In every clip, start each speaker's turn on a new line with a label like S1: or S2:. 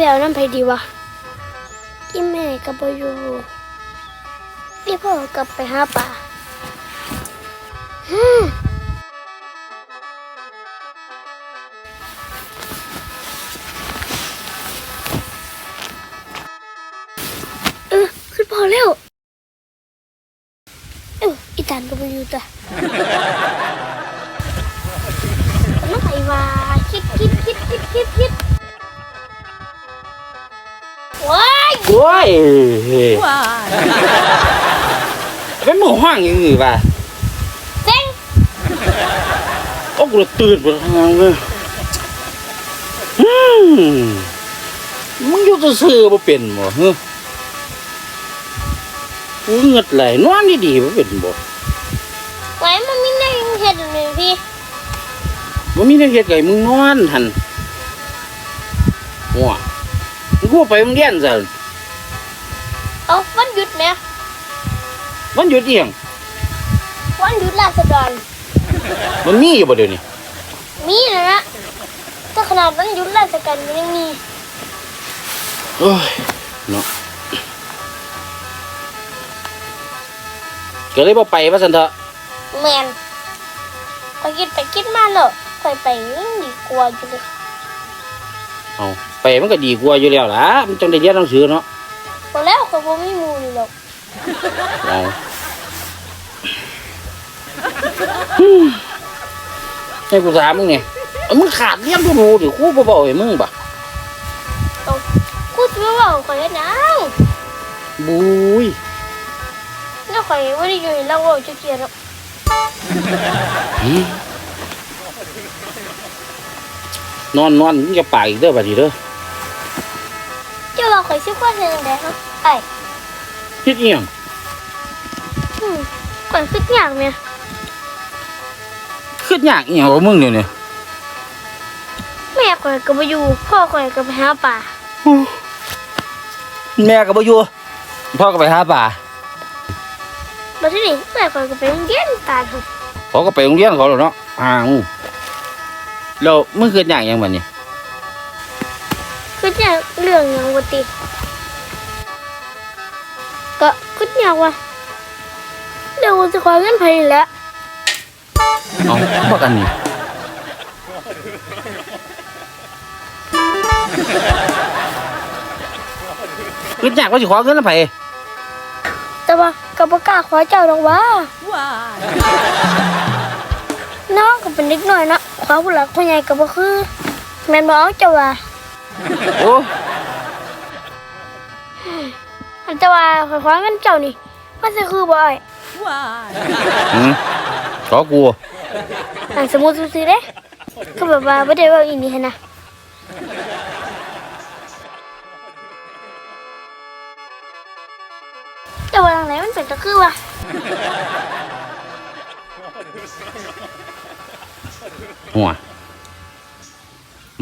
S1: ไปเอาน้ำไผดีวะอีแม่กับปอยู่พี่พ่อกลับไปหาป่าฮึมเออขึ้นพอแล้วเอออีตานก็ไปอยู่จ้ะน้องไผว่าคิดคิดคิดคิดคิดคิดาย
S2: โอ้ยเป็นหมูห้างอยังไงวะ
S1: เจ๊ง
S2: โอ้กูเลยตื่นไปทางเลยอืมมึงอยู่จะซื้อบ่เป็นบ่ฮะกูเงือดไหลนอนดีๆบ่เป็นบ่
S1: ไว้มันมีในเห็ดเลยพี่
S2: บ่มีแนวเฮ็ดไงมึงนอนหั่นหัวมึงกูไปโรงเรียนซะ
S1: วันหยุด
S2: เอียง
S1: วันหยุดราษฎร
S2: มันมีอยู่บ่เดี๋ยวนี้
S1: มีนะนะถ้าขนาดวันหยุดราชการมันยังมี
S2: โอ้ยเนาะก็เลยบ่ไปว่าซั่นเถอะ
S1: แมนไปคิดไปคิดมาเลยไปไปยิ่งดีกว่าอยู่เลย
S2: เอาไปมันก็ดีกว่าอยู่แล้วล่ะมันจังได้เรียนหนังสือเนาะ
S1: พอแล้วเขาบ่มีหมูอยู่หรอก
S2: เอา ให้กูถามมึงเนี่ยเอามึงขาดเรียนดูดูดิครูบ่บอกให้มึงบ่
S1: เอากูจะไม่ว่าข่อยเฮ็ดหยัง
S2: บุย
S1: แล้วข่อยว่าได้อยู่ในเล่าว่าจะเกลียดหรอก
S2: นอนนอนมึงจะปากอีกเด้อบัดนี้เด้อ
S1: เจ้าว่าข่อยสิกว่าเฮ็ดจังได๋ครับไอ้
S2: เฮ็ดอีหยัง
S1: อืมข่อยคิดยากแม่
S2: คิดยากอีหยังของมึงเดี๋ยวนี้
S1: แม่ข่อยก็บ่อยู่ พ่อข่อยก็ไปหาป่า
S2: แม่ก็บ่อยู่พ่อก็ไปหาป่า
S1: บัดนี้แม่ข่อยก็ไปโรงเรียนตาดหั่น
S2: เขาก็ไปโรงเรียนเขาแล้วเนาะอ้าวแล้วมึงคิดยากหยังบัดนี้
S1: คิดยากเรื่องหยังบ่ติ ก็คิดยากว่าเดี๋ยวจะขอเงินไผนี่แหละ
S2: เอาบ่กันนี่คิดยากว่าสิขอเงินนำไผ
S1: แต่ว่าก็บ่กล้าขอเจ้าดอกว่าน้องก็เป็นเด็กน้อยเนาะขอผู้หลักผู้ใหญ่ก็บ่คือแม่นบ่เอาเจ้าว่า
S2: โอ้
S1: อันแต่ว่าขอยขอเงินเจ้านี่มันสิคือบ่อ้อย
S2: หืมขอกู
S1: อันสมมุติซื่อๆเด้ก็แบบว่าบ่ได้เว้าอีนี่หั่นนะแต่ว่าทางไหนมันเป็นตะคือว่า
S2: หัว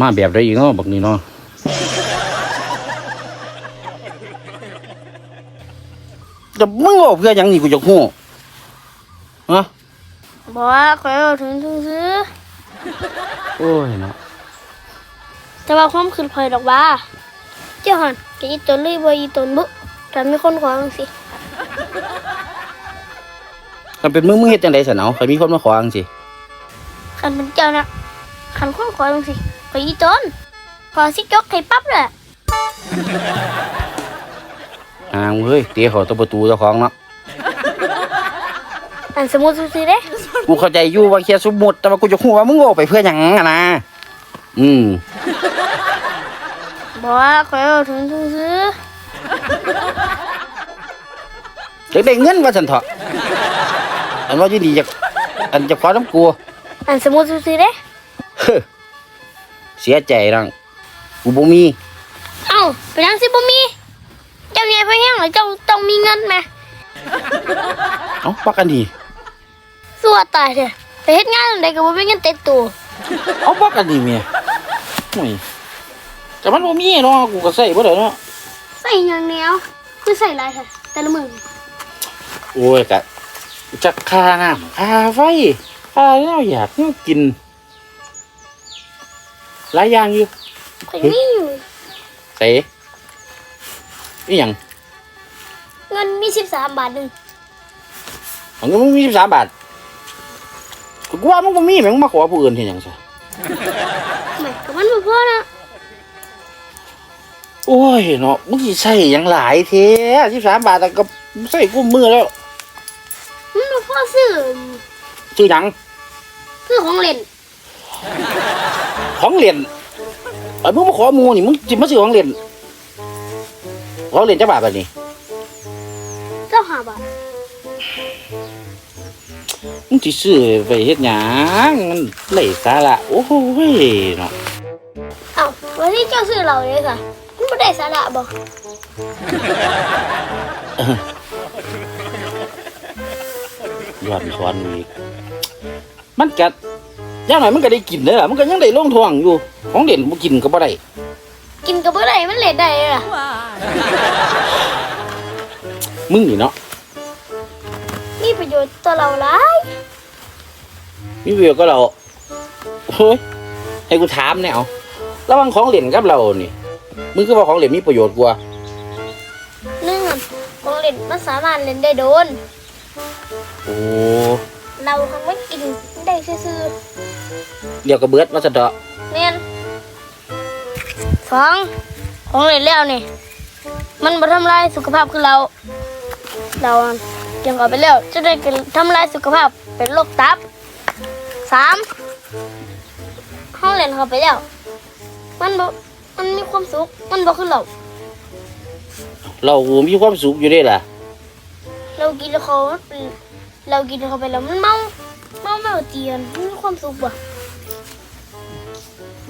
S2: มาแบบได้อีกเนาะบักนี้เนาะแต่มึงบอกเพื่อหยังนี่กูจะฮู้ฮะ
S1: บอกว่าขอยเอาถึงซื้อ
S2: โอ้ยเนาะ
S1: ๆแต่ว่าความคืนข่อยดอกว่าเจ้าหันจะอีตนเลยบ่อีตนบุแต่มีคนขอจังสิ
S2: ถ้าเป็นมึงมึงเฮ็ดจังได๋ซะเนาะใครมีคนมาขอจังสิ
S1: คันเป็นเจ้านะคันคนขอจังสิข่อยอีตนขอสิจกให้ปั๊บเลย
S2: อ้าวเฮ้ยเตะเข้าตัวประตูเจ้าของเนาะ
S1: อันสมมุติซื่อๆเด้
S2: กูเข้าใจอยู่ว่าแค่สมมุติแต่ว่ากูจะฮู้ว่ามึงบอกไปเพื่อหยังอะนะอืม
S1: บอกว่าขอยเอาถึงซื้อ
S2: จะได้เงินว่าซั่นเถาะอันว่าอยู่ดีจะอันจะขอน้ำกู
S1: ๆอันสมมุติซื่อๆเด้
S2: เฮ้อเสียใจนังกูบ่มี
S1: เอ้าเป็นจังสิบ่มี เจ้าใหญ่เพิ่นยังเหรอเจ้าต้องมีเงินแหม
S2: เอ้าปักกันดี
S1: สัวตายเถอะไปเฮ็ดงานจังไดก็บ่มีเงินติดตัว
S2: เอาปักกันดีเมียโอ้ยแต่มันบ่มีเนาะกูก็ใส่บ่ได้เนาะ
S1: ใส่หยังแนวคือใส่หลายเถอะแต่ละมื้อ
S2: โอ้ยกะจักค่าน้ำค่าไฟค่าแนวอยากแนวกิน หลายอย่างอยู่
S1: ข่อยมีอยู่
S2: เต๋อีหยัง
S1: เงินมีสิบสามบาทหนึ่ง
S2: ของมึงมีสิบสามบาท กูว่ามึงบ่มีแม่งมาขอผู้อื่นเห็นหยังซะ
S1: ไม่ก็มันบ่พอนะ
S2: โอ้ยเนาะมึงสิใส่หยังหลายเท้สิบสามบาทแต่ก็ใส่กุ้มมือแล้ว
S1: มันบ่พอซื้อ
S2: ชื่อหยัง
S1: ซื้อของเล่น
S2: ของเล่นไอ้ยมึงมาขอหมูนี่มึงจิมาซื้อของเล่นของเล่นจะบาทแบบนี้
S1: เจ้าห้าบาท
S2: มึงสิซื้อไปเฮ็ดหยังมันไร้สาระโอ้โหเว้ยเนาะ
S1: เอ้าวันที่เจ้าซื้อเราเลยค่ะมันบ่ได้สาระบ่
S2: ย้อนสอนอีกมันกัดย่างหน่อยมันก็ได้กินเด้อล่ะมันก็ยังได้ลงท้องอยู่ ของเด่นบ่กินก็บ่ได้
S1: กินก็บ่ได้มันเล่นได้เลยล่ะ
S2: มึงนี่เนาะ
S1: มี ประโยชน์ต่อเราหลาย
S2: มีประโยชน์ก็เราโอ้ยให้กูถามแนวระหวังของเล่นกับเรานี่มึงคือว่าของเล่นมีประโยชน์กว่า
S1: หนึ่งอะของเล่นมันสามารถเล่นได้โดน
S2: โอ้
S1: เราทำไม่กินได้ซื่อ
S2: เดี๋ยวก็เบิดว่าจะเดาะ
S1: ๆแม่นสองของเล่นแล้วนี่ มันบ่ทำลายสุขภาพคือเรา เราอะ เก็บเอาไปแล้วจะได้ทำลายสุขภาพเป็นโรคตับสามห้องเล่นเข้าไปแล้ว มันบ่มันมีความสุข มันบ่คือเรา
S2: เรามีความสุขอยู่เด้ล่ะ
S1: เรากินแล้วเขาเรากินเข้าไปแล้วมันเมาเมาเมาเจียนมันมีความสุขบ่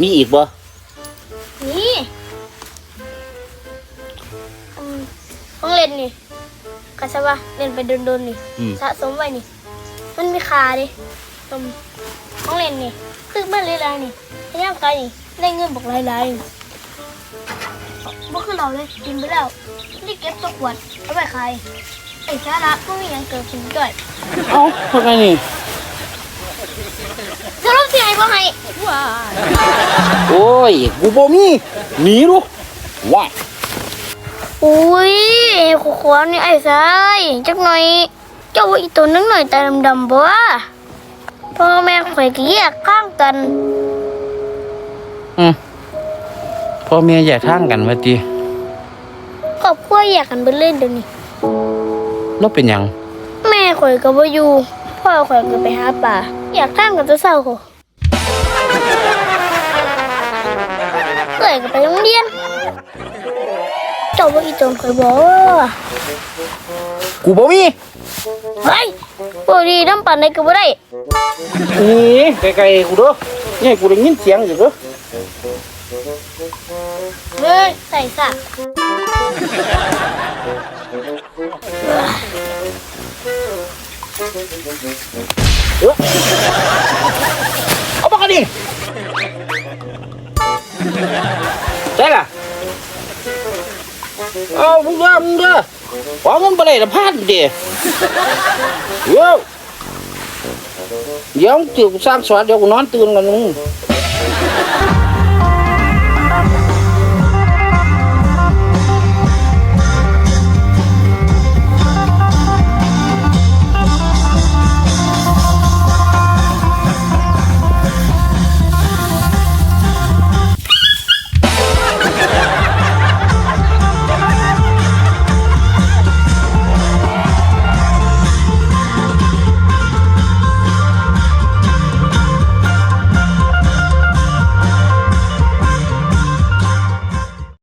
S2: มีอีกบ่
S1: ใช่ว่าเล่นไปโดนๆนี่
S2: อืม
S1: สะสมไว้นี่ มันมีค่าดิตมของเล่นนี่ซื้อมาหลายๆนี่พยายามขายนี่ได้เงินบอกหลายๆนี่บ่คือเราเลยกินไปแล้วนี่เก็บตัวขวดเอาไปขายไอ้สาระก็มีอย่างเกิดขึ้นด้วย
S2: เอ้าทำไมนี่
S1: สรุปสิไอ้บ่ให้
S2: โอ้ยกูบ่มีหนีดูว้าย
S1: อุ้ยขวขวนี่ไอ้สายจักหน่อย เจ้าว่าอีตัวนึงหน่อยตาดำๆบ่วะพ่อแม่ข่อยก็แยกข้างกัน
S2: อืมพ่อเมียแยกทางกันว่าติ
S1: ครอบครัวแยกกันไปเล่นเดี๋ยวนี้
S2: แล้วเป็นหยัง
S1: แม่ข่อยก็บ่อยู่ พ่อข่อยก็ไปหาป่าอยากทางกันจะเศร้าโหเอ้ยก็ไปโรงเรียน เจ้าว่าอีตนข่อยบ่วะ
S2: กูบ่มี
S1: เฮ้ยบ่ดีน้ำปั่นในก็บ่ได้
S2: หนีไกลๆกูเด้อนี่ให้กูได้ยินเสียงอยู่เด้อ
S1: เฮ้ยใส่ซะ
S2: เออเอาปากกันดิใช่ล่ะ เอามึงเด้อมึงเด้อขอเงินไปเลยละพันเดียวเดี๋ยวเดี๋ยวกูสร้างสวนเดี๋ยวกูนอนตื่นกันมึง